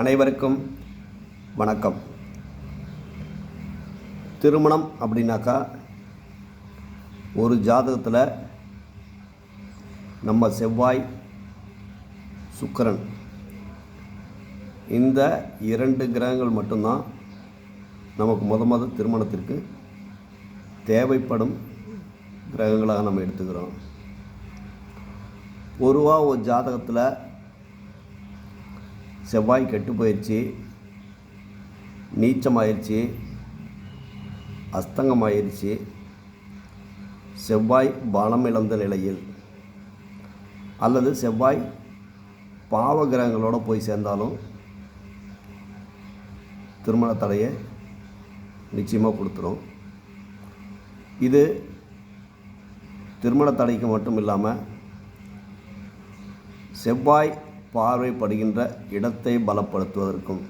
அனைவருக்கும் வணக்கம். திருமணம் அப்படின்னாக்கா ஒரு ஜாதகத்தில் நம்ம செவ்வாய் சுக்கரன் இந்த இரண்டு கிரகங்கள் மட்டும்தான் நமக்கு முத முத திருமணத்திற்கு தேவைப்படும் கிரகங்களாக நம்ம எடுத்துக்கிறோம். பொதுவாக ஒரு ஜாதகத்தில் செவ்வாய் கெட்டு போயிடுச்சு நீச்சமாயிருச்சு அஸ்தங்கமாயிருச்சு. செவ்வாய் பலம் இழந்த நிலையில் அல்லது செவ்வாய் பாவ கிரகங்களோடு போய் சேர்ந்தாலும் திருமண தடையை நிச்சயமாக கொடுத்துரும். இது திருமண தடைக்கு மட்டும் இல்லாமல் செவ்வாய் பார்வைப்படுகின்ற இடத்தை பலப்படுத்துவதற்கும்.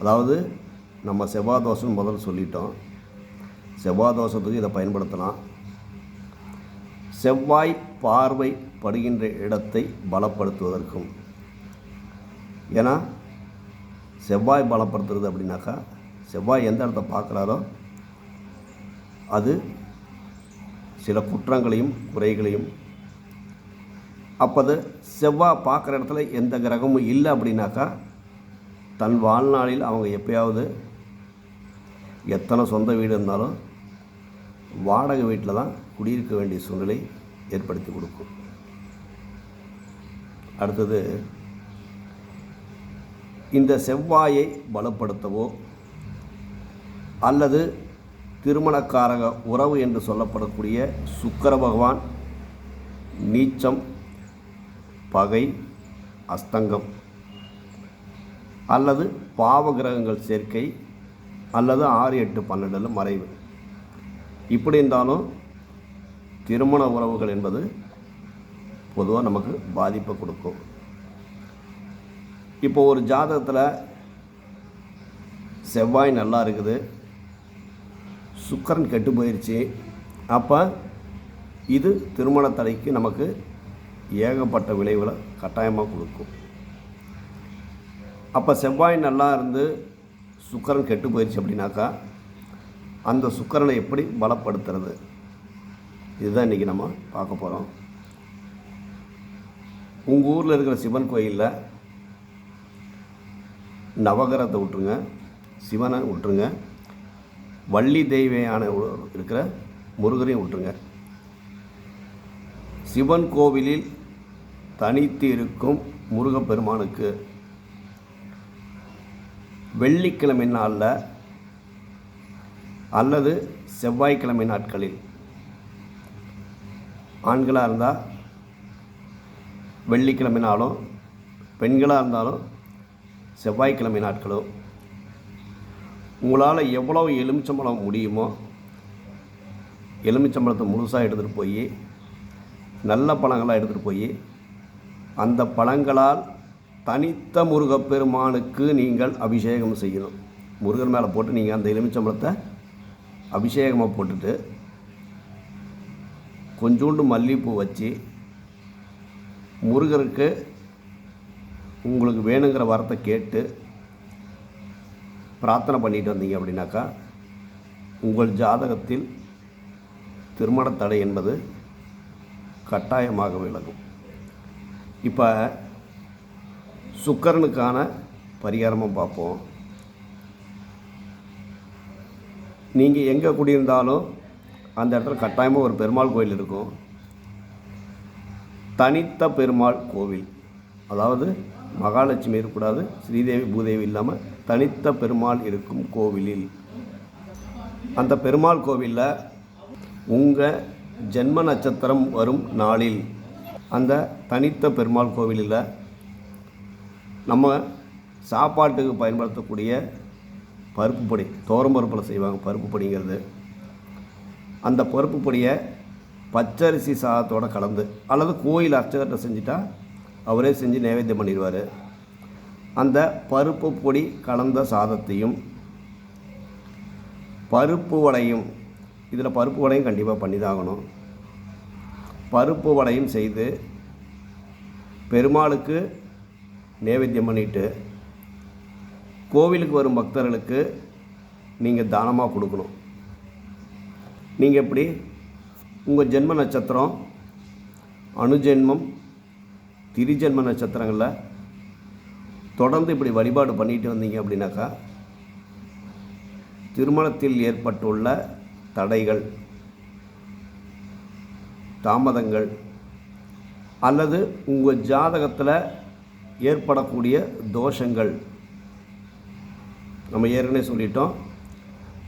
அதாவது நம்ம செவ்வாய் தோஷம் முதல்ல சொல்லிட்டோம். செவ்வாய் தோஷத்துக்கு இதை பயன்படுத்தலாம். செவ்வாய் பார்வை படுகின்ற இடத்தை பலப்படுத்துவதற்கும். ஏன்னா செவ்வாய் பலப்படுத்துறது அப்படின்னாக்கா செவ்வாய் எந்த இடத்த பார்க்குறாரோ அது சில குற்றங்களையும் குறைகளையும் அப்போது செவ்வாய் பார்க்குற இடத்துல எந்த கிரகமும் இல்லை அப்படின்னாக்கா தன் வாழ்நாளில் அவங்க எப்பயாவது எத்தனை சொந்த வீடு இருந்தாலும் வாடகை வீட்டில் தான் குடியிருக்க வேண்டிய சூழ்நிலை ஏற்படுத்தி கொடுக்கும். அடுத்தது இந்த செவ்வாயை பலப்படுத்தவோ அல்லது திருமணக்காரக உறவு என்று சொல்லப்படக்கூடிய சுக்கர பகவான் நீச்சம் பகை அஸ்தங்கம் அல்லது பாவ கிரகங்கள் சேர்க்கை அல்லது ஆறு எட்டு பன்னெண்டில் மறைவு. இப்படி இருந்தாலும் திருமண உறவுகள் என்பது பொதுவாக நமக்கு பாதிப்பை கொடுக்கும். இப்போ ஒரு ஜாதகத்தில் செவ்வாய் நல்லா இருக்குது சுக்கரன் கெட்டு போயிடுச்சு அப்போ இது திருமண தடைக்கு நமக்கு ஏகப்பட்ட விளைவுகளை கட்டாயமாக கொடுக்கும். அப்போ செவ்வாய் நல்லா இருந்து சுக்கரன் கெட்டு போயிடுச்சு அப்படின்னாக்கா அந்த சுக்கரனை எப்படி பலப்படுத்துறது? இதுதான் இன்றைக்கி நம்ம பார்க்க போகிறோம் உங்கள் ஊரில் இருக்கிற சிவன் கோயிலில் நவகரத்தை விட்டுருங்க சிவனை விட்டுருங்க வள்ளி தெய்வையான இருக்கிற முருகரையும் விட்டுருங்க. சிவன் கோவிலில் தனித்து இருக்கும் முருகப்பெருமானுக்கு வெள்ளிக்கிழமை நாளில் அல்லது செவ்வாய்க்கிழமை நாட்களில் ஆண்களாக இருந்தால் வெள்ளிக்கிழமை நாளும் பெண்களாக இருந்தாலும் செவ்வாய்க்கிழமை நாட்களும் உங்களால் எவ்வளோ எலுமிச்சம்பழம் முடியுமோ எலுமிச்சம்பழத்தை முழுசாக எடுத்துகிட்டு போய் நல்ல பழங்களாக எடுத்துகிட்டு போய் அந்த பழங்களால் தனித்த முருகப்பெருமானுக்கு நீங்கள் அபிஷேகம் செய்யணும். முருகன் மேலே போட்டு நீங்கள் அந்த எலுமிச்சம்பழத்தை அபிஷேகமாக போட்டுட்டு கொஞ்சோண்டு மல்லிகைப்பூ வச்சு முருகருக்கு உங்களுக்கு வேணுங்கிற வரத்தை கேட்டு பிரார்த்தனை பண்ணிட்டு வந்தீங்க அப்படின்னாக்கா உங்கள் ஜாதகத்தில் திருமண தடை என்பது கட்டாயமாக விலகும். இப்போ சுக்கரனுக்கான பரிகாரமும் பார்ப்போம். நீங்கள் எங்கே குடியிருந்தாலும் அந்த இடத்துல கட்டாயமாக ஒரு பெருமாள் கோயில் இருக்கும். தனித்த பெருமாள் கோவில். அதாவது மகாலட்சுமி இருக்கக்கூடாது ஸ்ரீதேவி பூதேவி இல்லாமல் தனித்த பெருமாள் இருக்கும் கோவிலில். அந்த பெருமாள் கோவிலில் உங்கள் ஜென்ம நட்சத்திரம் வரும் நாளில் அந்த தனித்த பெருமாள் கோவிலில் நம்ம சாப்பாட்டுக்கு பயன்படுத்தக்கூடிய பருப்பு பொடி தோரம் பருப்பில் செய்வாங்க பருப்பு பொடிங்கிறது. அந்த பருப்பு பொடியை பச்சரிசி சாதத்தோடு கலந்து அல்லது கோயில் அர்ச்சகர்கிட்ட செஞ்சுட்டா அவரே செஞ்சு நைவேத்தியம் பண்ணிடுவார். அந்த பருப்பு பொடி கலந்த சாதத்தையும் பருப்பு வடையும் இதில் பருப்பு வடையும் கண்டிப்பாக பண்ணி தான் ஆகணும் பருப்பு வடையும் செய்து பெருமாளுக்கு நேவேத்தியம் பண்ணிவிட்டு கோவிலுக்கு வரும் பக்தர்களுக்கு நீங்கள் தானமாக கொடுக்கணும். நீங்கள் எப்படி? உங்கள் ஜென்ம நட்சத்திரம் அணுஜென்மம் திரிஜென்ம நட்சத்திரங்களில் தொடர்ந்து இப்படி வழிபாடு பண்ணிட்டு வந்தீங்க அப்படின்னாக்கா திருமணத்தில் ஏற்பட்டுள்ள தடைகள் தாமதங்கள் அல்லது உங்கள் ஜாதகத்தில் ஏற்படக்கூடிய தோஷங்கள். நம்ம ஏற்கனவே சொல்லிட்டோம்.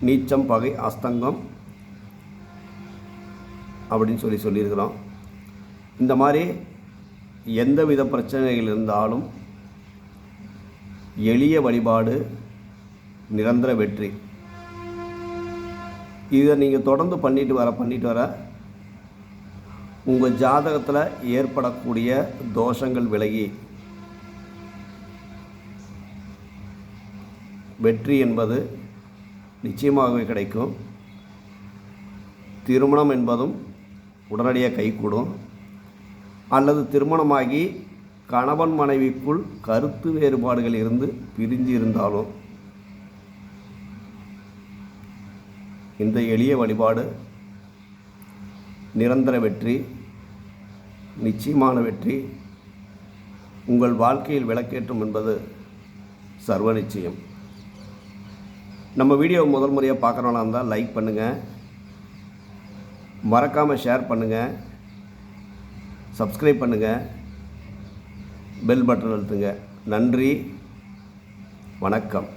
நீச்சம் பகை அஸ்தங்கம் அப்படின்னு சொல்லி சொல்லியிருக்கிறோம். இந்த மாதிரி எந்தவித பிரச்சனைகள் இருந்தாலும் எளிய வழிபாடு நிரந்தர வெற்றி. இதை நீங்கள் தொடர்ந்து பண்ணிட்டு வர பண்ணிட்டு வர உங்கள் ஜாதகத்தில் ஏற்படக்கூடிய தோஷங்கள் விலகி வெற்றி என்பது நிச்சயமாகவே கிடைக்கும். திருமணம் என்பதும் உடனடியாக கைகூடும். அல்லது திருமணமாகி கணவன் மனைவிக்குள் கருத்து வேறுபாடுகள் இருந்து பிரிஞ்சு இருந்தாலும் இந்த எளிய வழிபாடு நிரந்தர வெற்றி நிச்சயமான வெற்றி உங்கள் வாழ்க்கையில் விளக்கேற்றும் என்பது சர்வ நிச்சயம். நம்ம வீடியோ முதல் முறையாக பார்க்குறவங்களா இருந்தால் லைக் பண்ணுங்கள் மறக்காமல் ஷேர் பண்ணுங்கள் சப்ஸ்கிரைப் பண்ணுங்கள் பெல் பட்டன் அழுத்துங்க. நன்றி. வணக்கம்.